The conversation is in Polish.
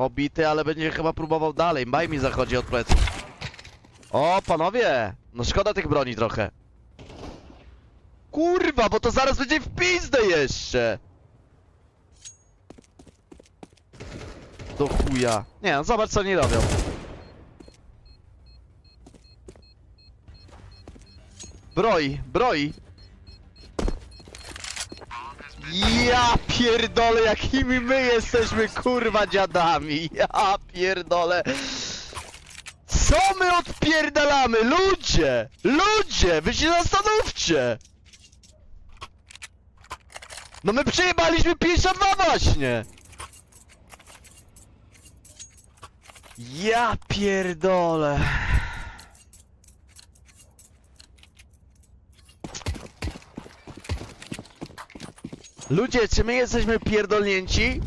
Obity, ale będzie chyba próbował dalej. Baj mi zachodzi od pleców. O, panowie! No szkoda tych broni trochę. Kurwa, bo to zaraz będzie w pizdę jeszcze! Do chuja. Nie, no zobacz co oni robią. Broi, broi. Ja pierdolę, jakimi my jesteśmy kurwa dziadami. Ja pierdolę. Co my odpierdalamy? Ludzie! Ludzie! Wy się zastanówcie! No my przejebaliśmy 52 właśnie! Ja pierdolę. Ludzie, czy my jesteśmy pierdolnięci?